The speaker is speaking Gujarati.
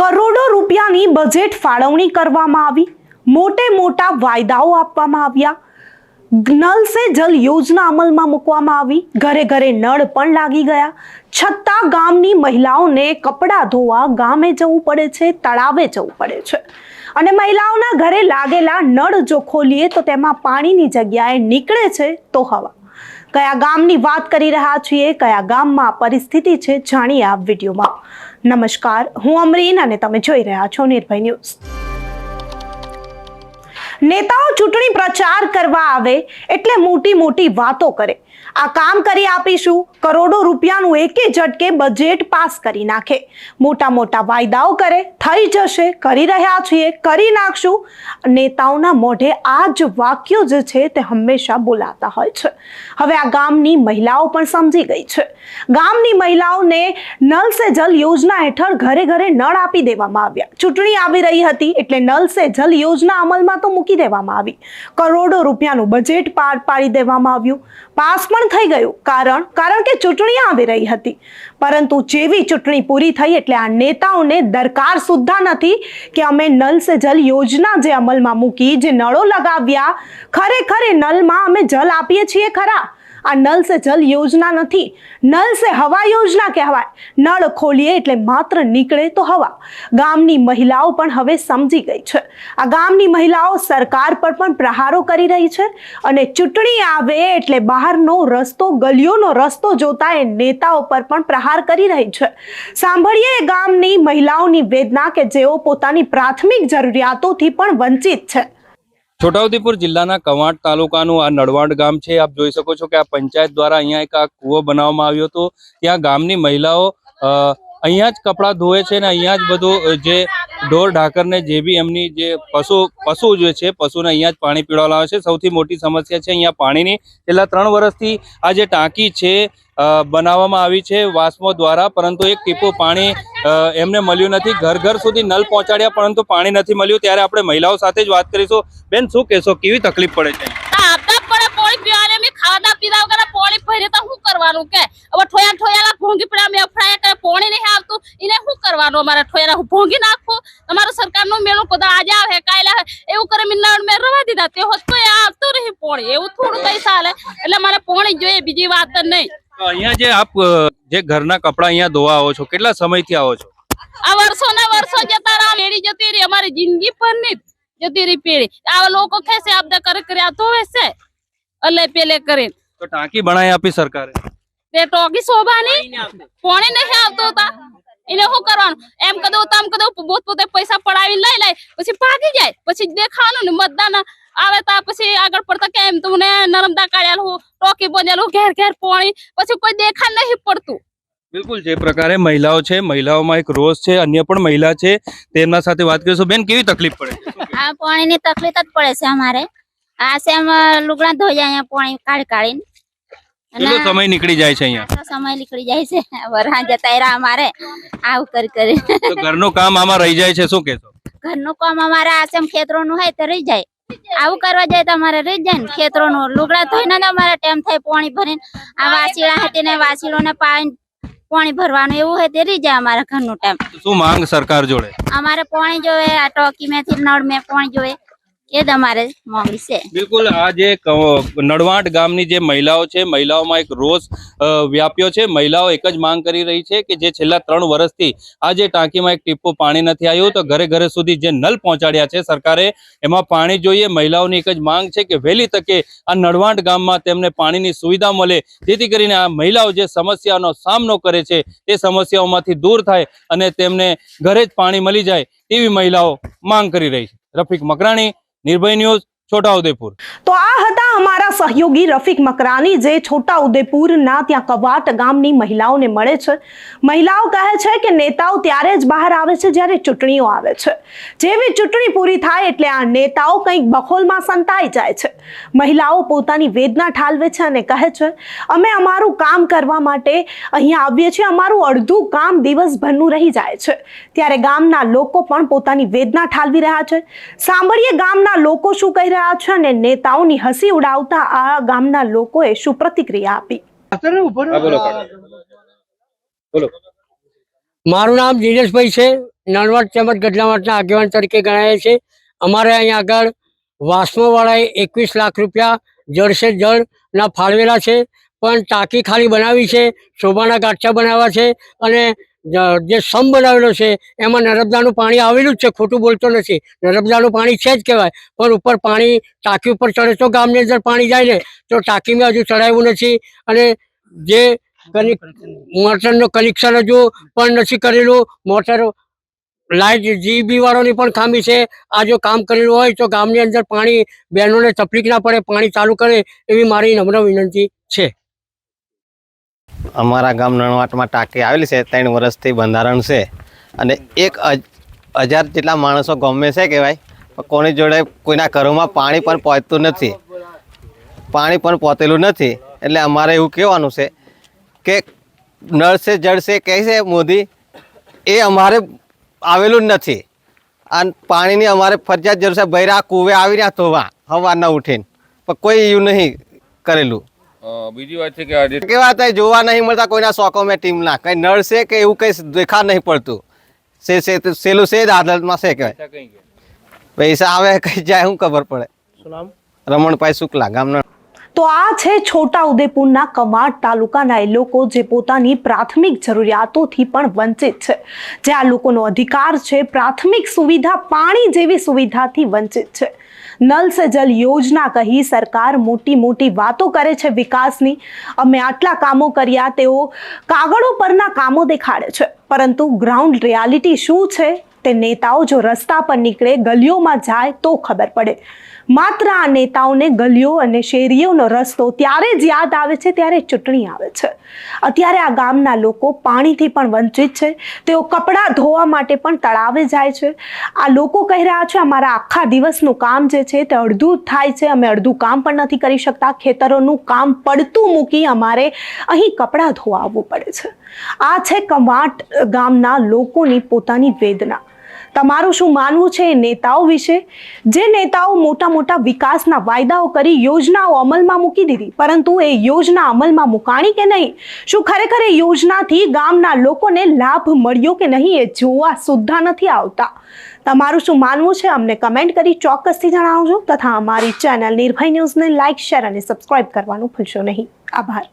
કરોડો રૂપિયાની બજેટ ફાળવણી કરવામાં આવી. મોટે મોટા વાયદાઓ આપવામાં આવ્યા. નલ સે જલ યોજના અમલમાં મૂકવામાં આવી. ઘરે ઘરે નળ પણ લાગી ગયા. છતાં ગામની મહિલાઓને કપડાં ધોવા ગામે જવું પડે છે, તળાવે જવું પડે છે. અને મહિલાઓના ઘરે લાગેલા નળ જો ખોલીએ તો તેમાં પાણીની જગ્યાએ નીકળે છે તો હવા. કયા ગામની વાત કરી રહ્યા છીએ, કયા ગામમાં પરિસ્થિતિ છે, જાણીએ આ વિડીયોમાં. નમસ્કાર, હું અમરીન અને તમે જોઈ રહ્યા છો નિર્ભય ન્યૂઝ. નેતાઓ ચૂંટણી પ્રચાર કરવા આવે એટલે મોટી મોટી વાતો કરે. આ કામ કરી આપીશું. કરોડો રૂપિયાનું એકે ઝટકે બજેટ પાસ કરી નાખે. મોટા મોટા વાયદાઓ કરે, થઈ જશે, કરી રહ્યા છીએ, કરી નાખશું. નેતાઓના મોઢે આ જ વાક્યો જે છે તે હંમેશા બોલાતા હોય છે. હવે આ ગામની મહિલાઓ પણ સમજી ગઈ છે. ગામની મહિલાઓને નલ સે જલ યોજના હેઠળ ઘરે ઘરે નળ આપી દેવામાં આવ્યા. ચૂંટણી આવી રહી હતી એટલે નલ સે જલ યોજના અમલમાં તો મૂકી દેવામાં આવી. કરોડો રૂપિયાનું બજેટ પાર પાડી દેવામાં આવ્યું. પાસ પણ થઈ ગયું. કારણ કારણ કે ચૂંટણી આવી રહી હતી. પરંતુ જેવી ચૂંટણી પૂરી થઈ એટલે આ નેતાઓને દરકાર સુદ્ધા નથી કે અમે નલ સે જલ યોજના જે અમલમાં મૂકી, જે નળો લગાવ્યા, ખરેખર એ નલમાં અમે જલ આપીએ છીએ ખરા. આ નલ સે જલ યોજના નથી. નલ સે હવા યોજના કહેવાય. નળ ખોલીએ એટલે માત્ર નીકળે તો હવા. ગામની મહિલાઓ પણ હવે સમજી ગઈ છે. આ ગામની મહિલાઓ સરકાર પર પણ પ્રહારો કરી રહી છે અને ચૂંટણી આવે એટલે બહારનો રસ્તો, ગલીઓનો રસ્તો જોતા એ નેતાઓ પર પણ પ્રહાર કરી રહી છે. સાંભળીએ ગામની મહિલાઓની વેદના કે જેઓ પોતાની પ્રાથમિક જરૂરિયાતોથી પણ વંચિત છે. છોટાઉદેપુર જિલ્લાના કવાંટ તાલુકાનું આ નડવાડ ગામ છે. આપ જોઈ શકો છો કે આ પંચાયત દ્વારા અહીંયા એક આ કૂવો બનાવવામાં આવ્યો હતો. ત્યાં ગામની મહિલાઓ અહીંયા જ કપડાં ધોવે છે ને અહીંયા જ બધું જે ઢોર ઢાકરને જે બી એમની જે પશુ પશુ જે છે, પશુને અહીંયા જ પાણી પીવડાવવામાં આવે છે. સૌથી મોટી સમસ્યા છે અહીંયા પાણીની. છેલ્લા ત્રણ વર્ષથી આ જે ટાંકી છે બનાવવામાં આવી છે વાસ્મો દ્વારા, પરંતુ એક ટીપું પાણી એમને મળ્યું નથી. ઘર ઘર સુધી નલ પહોંચાડ્યા, પરંતુ પાણી નથી મળ્યું. ત્યારે આપણે મહિલાઓ સાથે જ વાત કરીશું. બેન, શું કહેશો? કેવી તકલીફ પડે છે? કરવાનું કે? હવે ઠોયા ઠોયાલા ભોંગી પડ્યા મેં અફડાયા કરે પોણી નહીં આવતું. એને શું કરવાનું અમારા ઠોયાલા? હું ભોંગી નાખું? તમારું સરકારનું મેળું કદા આજે આવે કાલે એવું કરે મેં મેં રવા દીધા. તે હોત તો એ આવતું નહીં પોણી. એવું થોડું કઈ ચાલે એટલે મારે પોણી જોઈએ બીજી વાત નહીં. અહીંયા જે આપ જે ઘરના કપડા અહીંયા ધોવા આવો છો કેટલા સમયથી આવો છો? આ વર્ષો ના વર્ષો જતા રહ્યા પેઢી જતી રહી. અમારી જિંદગી પરની જતી રહી પેઢી. આ લોકો ખેસે આપદા કરે કર્યા તો ધોવે એટલે પેલે કરે તો ટાંકી બનાવી આપી સરકારે. તે ટોકી શોભાની કોણે નહીં આવતો હતા એને શું કરવાનું? એમ કદો તમ કદો પોત પોતે પૈસા પડાવી લઈ લે પછી ભાગી જાય પછી દેખાવાનું ને મતદાન આવે તા પછી આગળ પડતા કેમ તમને નર્મદા કાઢ્યા ટોકી બનેલું ઘેર ઘેર પોણી પછી કોઈ દેખા નહીં પડતું. બિલકુલ જે પ્રકારે મહિલાઓ છે મહિલાઓમાં એક રોષ છે અન્ય પણ મહિલા છે તેમના સાથે વાત કરીશું. બેન કેવી તકલીફ પડે? આ પાણીની તકલીફ જ પડે છે અમારે. આ સેમ લુગડા ધોઈ જાય અહીંયા પાણી કાઢી કાઢીને. કેટલો સમય નીકળી જાય છે અહીંયા? સમય નીકળી જાય છે? વરહા જતા રહ્યા અમારે. આવું કરી કરી. તો ઘરનું કામ આમાં રહી જાય છે શું કહેશો? ઘરનું કામ અમારે આ ખેતરોનું હોય તો રહી જાય. આવું કરવા જાય તો અમારે રહી જાય ને. ખેતરોનું લુગડા ધોઈને અમારે ટાઈમ થાય પાણી ભરીને. આ વાસીડા હતી ને વાસીડોને પાણી પાણી ભરવાનું એવું હોય તે રહી જાય અમારા ઘરનું ટાઈમ. શું માંગ સરકાર જોડે? અમારે પાણી જોવે આ ટોકી મેથી નળ મેં પાણી જોવે. એ તમારે માંગણી છે. બિલકુલ, આ જે નડવાટ ગામની જે મહિલાઓ છે, મહિલાઓમાં એક રોષ વ્યાપ્યો છે. મહિલાઓ એક જ માંગ કરી રહી છે કે જે છેલ્લા ત્રણ વર્ષથી આ જે ટાંકીમાં એક ટીપો પાણી નથી આવ્યું, તો ઘરે ઘરે સુધી જે નલ પહોંચાડ્યા છે સરકારે, એમાં પાણી જોઈએ. મહિલાઓની એક જ માંગ છે કે વહેલી તકે આ નડવાટ ગામમાં તેમને પાણીની સુવિધા મળે. જેથી કરીને આ મહિલાઓ જે સમસ્યાનો સામનો કરે છે, તે સમસ્યાઓમાંથી દૂર થાય અને તેમને ઘરે જ પાણી મળી જાય, તેવી મહિલાઓ માંગ કરી રહી છે. રફીક મકરાણી નિર્ભય ન્યૂઝ છોટાઉદેપુર. તો આ હતા અમારા સહયોગી રફીક મકરાની જે છોટા ઉદેપુરના ત્યાં કવાટ ગામની મહિલાઓને મળે છે. મહિલાઓ કહે છે કે નેતાઓ ત્યારે જ બહાર આવે છે જ્યારે ચૂંટણીઓ આવે છે. જેવી ચૂંટણી પૂરી થાય એટલે આ નેતાઓ કંઈક બખોલમાં સંતાઈ જાય છે. મહિલાઓ પોતાની વેદના ઠાલવે છે અને કહે છે, અમે અમારું કામ કરવા માટે અહીંયા આવીએ છીએ. અમારું અડધું કામ દિવસભરનું રહી જાય છે. ત્યારે ગામના લોકો પણ પોતાની વેદના ઠાલવી રહ્યા છે. સાંભળીએ ગામના લોકો શું કહી રહ્યા છે અને નેતાઓની હસી ઉડાવતા આ ગામના લોકોએ શું પ્રતિક્રિયા આપી? મારું નામ દિનેશભાઈ છે. નળવટ તેમજ ગઢડાવટના આગેવાન તરીકે ગણાય છે. અમારે અહીંયા આગળ વાસ્મોવાળાએ એકવીસ લાખ રૂપિયા જળસે જળના ફાળવેલા છે. પણ ટાંકી ખાલી બનાવી છે શોભાના ગાંઠિયા બનાવ્યા છે અને જ- સમ બનાવેલો છે, એમાં નર્મદાનું પાણી આવેલું જ છે, ખોટું બોલતો નથી. નર્મદાનું પાણી છે જ કહેવાય, પણ ઉપર પાણી, ટાંકી ઉપર ચડે તો ગામની અંદર પાણી જાય ને, તો ટાંકીમાં હજુ ચડાવ્યું નથી. અને જે કનેક મોટરનું કનેક્શન હજુ પણ નથી કરેલું. મોટર લાઇટ જીબી વાળોની પણ ખામી છે. આ જો કામ કરેલું હોય તો ગામની અંદર પાણી બહેનોને તકલીફ ના પડે, પાણી ચાલુ કરે એવી મારી નમ્ર વિનંતી છે. અમારા ગામ નણવાટમાં ટાંકી આવેલી છે, ત્રણ વર્ષથી બંધારણ છે. અને એક હજાર જેટલા માણસો ગમે છે કહેવાય કોની જોડે કોઈના ઘરોમાં પાણી પણ પહોંચતું નથી. પાણી પણ પહોંચેલું નથી. એટલે અમારે એવું કહેવાનું છે કે નળ સે જળ છે કહે છે મોદી, એ અમારે આવેલું જ નથી. અને પાણીની અમારે ફરજિયાત જરૂર છે બૈરા કૂવે આવી રહ્યા ધોવા સવારના ઉઠીને. પણ કોઈ એવું નહીં કરેલું. બીજી વાત છે કે આજે કેવા થાય જોવા નહીં મળતા કોઈના શોખો મેં ટીમના. કઈ નડશે કે એવું કઈ દેખા નહીં પડતું? સે સે સેલું છે જ આદતમાં છે કહેવાય પૈસા આવે કઈ જાય શું ખબર પડે? રમણભાઈ શુક્લા ગામના. તો આ છે છોટા ઉદેપુરના કમાડ તાલુકાના એ લોકો જે પોતાની પ્રાથમિક જરૂરિયાતોથી પણ વંચિત છે. જે આ લોકોનો અધિકાર છે, પ્રાથમિક સુવિધા પાણી જેવી સુવિધાથી વંચિત છે. નલ સે જલ યોજના કહી સરકાર મોટી મોટી વાતો કરે છે વિકાસની. અમે આટલા કામો કર્યા, તેઓ કાગળો પરના કામો દેખાડે છે. પરંતુ ગ્રાઉન્ડ રિયાલિટી શું છે? તે નેતાઓ જો રસ્તા પર નીકળે, ગલીઓમાં જાય તો ખબર પડે. માત્ર આ નેતાઓને ગલીઓ અને શેરીઓનો રસ્તો ત્યારે જ યાદ આવે છે, ત્યારે ચૂંટણી આવે છે. અત્યારે આ ગામના લોકો પાણીથી પણ વંચિત છે, તેઓ કપડાં ધોવા માટે પણ તળાવે જાય છે. આ લોકો કહી રહ્યા છે, અમારા આખા દિવસનું કામ જે છે તે અડધું થાય છે, અમે અડધું કામ પણ નથી કરી શકતા, ખેતરોનું કામ પડતું મૂકી અમારે અહીં કપડાં ધોવા આવવું પડે છે. આ છે કમાટ ગામના લોકોની પોતાની વેદના. તમારું શું માનવું છે એ નેતાઓ વિશે? જે નેતાઓ મોટા મોટા વિકાસના વાયદાઓ કરી યોજનાઓ અમલમાં મૂકી દીધી, પરંતુ એ યોજના અમલમાં મુકાણી કે નહીં? શું ખરેખર એ યોજનાથી ગામના લોકોને લાભ મળ્યો કે નહીં એ જોવા સુદ્ધા નથી આવતા? તમારું શું માનવું છે અમને કમેન્ટ કરી ચોક્કસથી જણાવજો, તથા અમારી ચેનલ નિર્ભય ન્યૂઝને લાઇક, શેર અને સબસ્ક્રાઇબ કરવાનું ભૂલશો નહીં. આભાર.